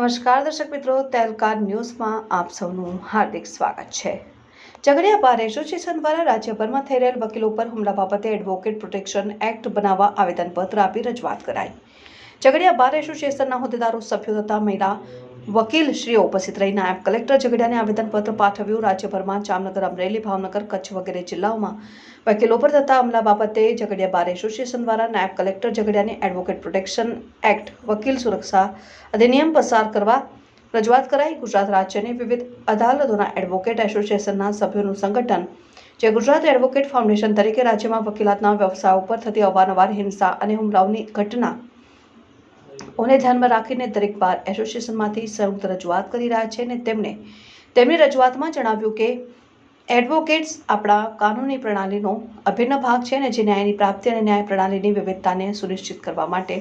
નમસ્કાર, દર્શક મિત્રો. તેલકાર ન્યૂઝમાં આપ સૌનું હાર્દિક સ્વાગત છે. ઝઘડિયા બાર એસોસિએશન દ્વારા રાજ્યભરમાં થઈ રહેલ વકીલો પર હુમલા બાબતે એડવોકેટ પ્રોટેક્શન એક્ટ બનાવવા આવેદનપત્ર આપી રજૂઆત કરાઈ. ઝઘડિયા બાર એસોસિએશનના હોદ્દેદારો સભ્યો તથા મહિલા વકીલ શ્રીઓ ઉપસ્થિત રહી નાયબ કલેક્ટર ઝઘડિયાને આવેદનપત્ર પાઠવ્યું. રાજ્યભરમાં જામનગર, અમરેલી, ભાવનગર, કચ્છ વગેરે જિલ્લાઓમાં વકીલો પર થતા હુમલા બાબતે ઝઘડિયા બાર એસોસિએશન દ્વારા નાયબ કલેક્ટર ઝઘડિયાને એડવોકેટ પ્રોટેક્શન એક્ટ વકીલ સુરક્ષા અધિનિયમ પસાર કરવા રજૂઆત કરાઈ. ગુજરાત રાજ્યની વિવિધ અદાલતોના એડવોકેટ એસોસિએશનના સભ્યોનું સંગઠન, જે ગુજરાત એડવોકેટ ફાઉન્ડેશન તરીકે રાજ્યમાં વકીલાતના વ્યવસાય ઉપર થતી અવારનવાર હિંસા અને હુમલાઓની ઘટના ઓને ધ્યાનમાં રાખીને દરેક બાર એસોસિએશનમાંથી સંયુક્ત રજૂઆત કરી રહ્યા છે અને તેમણે તેમની રજૂઆતમાં જણાવ્યું કે એડવોકેટ્સ આપણા કાનૂની પ્રણાલીનો અભિન્ન ભાગ છે અને જે ન્યાયની પ્રાપ્તિ અને ન્યાય પ્રણાલીની વિવિધતાને સુનિશ્ચિત કરવા માટે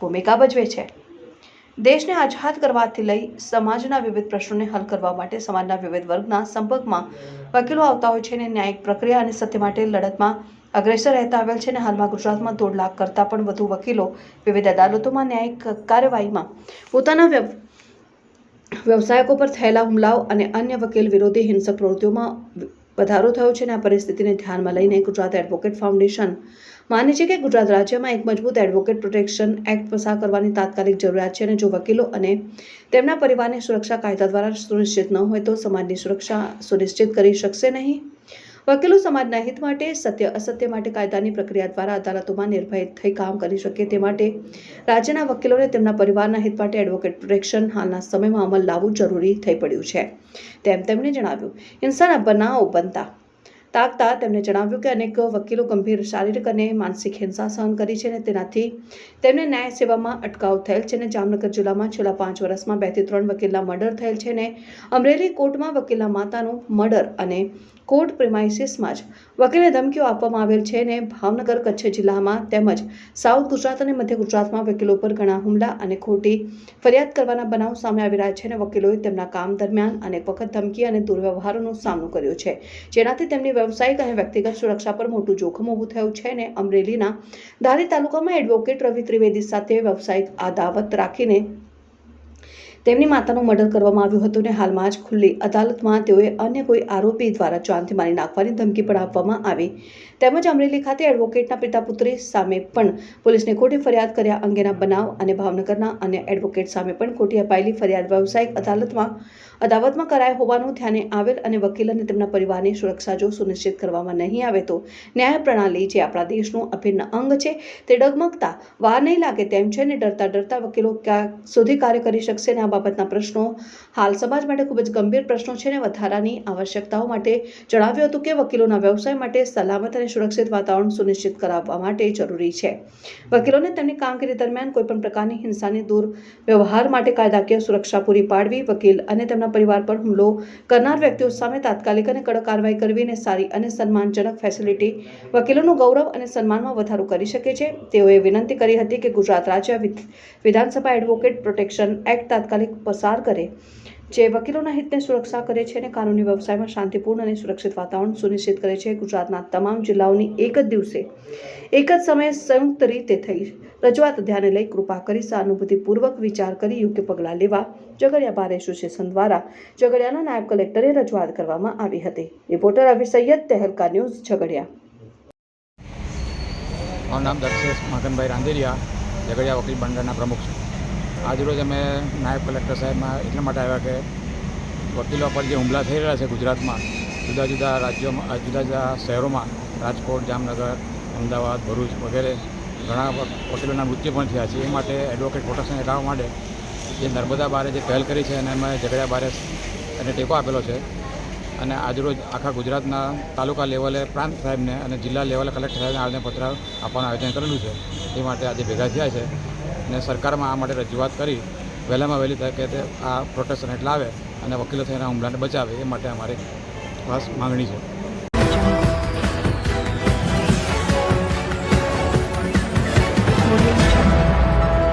ભૂમિકા ભજવે છે. દેશને આઝાદ કરવાથી લઈ સમાજના વિવિધ પ્રશ્નોને હલ કરવા માટે સમાજના વિવિધ વર્ગના સંપર્કમાં વકીલો આવતા હોય છે અને ન્યાયિક પ્રક્રિયા અને સત્ય માટે લડતમાં અગ્રેસર રહેતા આવેલ છે અને હાલમાં ગુજરાતમાં દોઢ લાખ કરતાં પણ વધુ વકીલો વિવિધ અદાલતોમાં ન્યાયિક કાર્યવાહીમાં પોતાના વ્યવ વ્યવસાયકો પર થયેલા હુમલાઓ અને અન્ય વકીલ વિરોધી હિંસક પ્રવૃત્તિઓમાં વધારો થયો છે અને આ પરિસ્થિતિને ધ્યાનમાં લઈને ગુજરાત એડવોકેટ ફાઉન્ડેશન માને છે કે ગુજરાત રાજ્યમાં એક મજબૂત એડવોકેટ પ્રોટેક્શન એક્ટ પસાર કરવાની તાત્કાલિક જરૂરિયાત છે અને જો વકીલો અને તેમના પરિવારની સુરક્ષા કાયદા દ્વારા સુનિશ્ચિત ન હોય તો સમાજની સુરક્ષા સુનિશ્ચિત કરી શકશે નહીં. વકીલો સમાજના હિત માટે, સત્ય, અસત્ય માટે કાયદાની પ્રક્રિયા દ્વારા અદાલતોમાં નિર્ભય થઈ કામ કરી શકે તે માટે રાજ્યના વકીલોને તેમના પરિવારના હિત માટે એડવોકેટ પ્રોટેક્શન હાલના સમયમાં અમલ લાવવું જરૂરી થઈ પડ્યું છે. તેમ તેમણે જણાવ્યું હિંસાના બનાવો બનતા તાકતા તેમણે જણાવ્યું કે અનેક વકીલો ગંભીર શારીરિક અને માનસિક હિંસા સહન કરી છે અને તેનાથી તેમને ન્યાય સેવામાં અટકાવ થયેલ છે અને જામનગર જિલ્લામાં છેલ્લા પાંચ વર્ષમાં બેથી ત્રણ વકીલના મર્ડર થયેલ છે અને અમરેલી કોર્ટમાં વકીલના માતાનું મર્ડર અને કોર્ટ પ્રિમાઇસીસમાં જ વકીલને ધમકીઓ આપવામાં આવેલ છે અને ભાવનગર કચ્છ જિલ્લામાં તેમજ સાઉથ ગુજરાત અને મધ્ય ગુજરાતમાં વકીલો પર ઘણા હુમલા અને ખોટી ફરિયાદ કરવાના બનાવ સામે આવી રહ્યા છે અને વકીલોએ તેમના કામ દરમિયાન અનેક વખત ધમકી અને દુર્વ્યવહારોનો સામનો કર્યો છે. જેનાથી તેમની વ્યવસાયિક અને વ્યક્તિગત સુરક્ષા પર મોટું જોખમ ઊભું થયું છે અને અમરેલીના ધારી તાલુકામાં એડવોકેટ રવિ ત્રિવેદી સાથે વ્યવસાયિક અદાવત રાખીને તેમની માતાનું મર્ડર કરવામાં આવ્યું હતું અને હાલમાં જ ખુલ્લી અદાલતમાં તેઓએ અન્ય કોઈ આરોપી દ્વારા જાનથી મારી નાખવાની ધમકી પણ આપવામાં આવી. તેમજ અમરેલી ખાતે એડવોકેટના પિતા પુત્રી સામે પણ પોલીસને ખોટી ફરિયાદ કર્યા અંગેના બનાવ અને ભાવનગરના અન્ય એડવોકેટ સામે પણ ખોટી અપાયેલી ફરિયાદ વ્યવસાયિક અદાલતમાં અદાવતમાં કરાય હોવાનું ધ્યાને આવેલ અને વકીલ અને તેમના પરિવારની સુરક્ષા જો સુનિશ્ચિત કરવામાં નહીં આવે તો ન્યાય પ્રણાલી જે આપણા દેશનું અભિન્ન અંગ છે તે ડગમગતા વાર નહીં લાગે તેમ છે અને ડરતા ડરતા વકીલો ક્યાં સુધી કાર્ય કરી શકશે અને આ બાબતના પ્રશ્નો હાલ સમાજ માટે ખૂબ જ ગંભીર પ્રશ્નો છે અને વધારાની આવશ્યકતાઓ માટે જણાવ્યું હતું કે વકીલોના વ્યવસાય માટે સલામત અને સુરક્ષિત વાતાવરણ સુનિશ્ચિત કરાવવા માટે જરૂરી છે. વકીલોને તેમની કામગીરી દરમિયાન કોઈપણ પ્રકારની હિંસાની દૂર વ્યવહાર માટે કાયદાકીય સુરક્ષા પૂરી પાડવી, વકીલ અને તેમના પરિવાર પર હુમલો કરનાર વ્યક્તિઓ સામે તાત્કાલિક અને કડક કાર્યવાહી કરવી અને સારી અને સન્માનજનક ફેસિલિટી વકીલોનું ગૌરવ અને સન્માનમાં વધારો કરી શકે છે. તેઓએ વિનંતી કરી હતી કે ગુજરાત રાજ્ય વિધાનસભા એડવોકેટ પ્રોટેક્શન એક્ટ તાત્કાલિક પસાર કરે. જે વકીલોના હિતને સુરક્ષા કરે છે અને કાનૂની વ્યવસાયમાં શાંતિપૂર્ણ અને સુરક્ષિત વાતાવરણ સુનિશ્ચિત કરે છે. ગુજરાતના તમામ જિલ્લાઓની એક જ દિવસે, એક જ સમયે સંયુક્ત રીતે થઈ રજૂઆત ધ્યાને લઈ કૃપા કરી સહાનુભૂતિપૂર્વક વિચાર કરી યોગ્ય પગલાં લેવા ઝઘડિયા બાર એસોસિએશન દ્વારા ઝઘડિયાના નાયબ કલેક્ટરે રજૂઆત કરવામાં આવી હતી. Reporter Abhi Sayed, Tehelka news, Jhagadia. મારું નામ દક્ષેશ મગનભાઈ રાંદેરિયા ઝઘડિયા વકીલ મંડળના પ્રમુખ છું. આજરોજ અમે નાયબ કલેક્ટર સાહેબમાં એટલા માટે આવ્યા કે વકીલો પર જે હુમલા થઈ રહ્યા છે ગુજરાતમાં, જુદા જુદા રાજ્યોમાં જુદા જુદા શહેરોમાં, રાજકોટ, જામનગર, અમદાવાદ, ભરૂચ વગેરે ઘણા વકીલોના મૃત્યુ પણ થયા છે. એ માટે એડવોકેટ પ્રોટેક્શન એલાવવા માટે જે નર્મદા બારે જે પહેલ કરી છે અને એમાં ઝઘડા બારે એને ટેકો આપેલો છે. અને આજરોજ આખા ગુજરાતના તાલુકા લેવલે પ્રાંત સાહેબને અને જિલ્લા લેવલે કલેક્ટર સાહેબને આવેદનપત્ર આપવાનું આયોજન કરેલું છે. એ માટે આજે ભેગા થયા છે. અને સરકારમાં આ માટે રજૂઆત કરી. વહેલામાં વહેલી તકે તે આ પ્રોટેક્શન એટલે આવે અને વકીલો થઈને હુમલાને બચાવે એ માટે અમારી ખાસ માંગણી છે.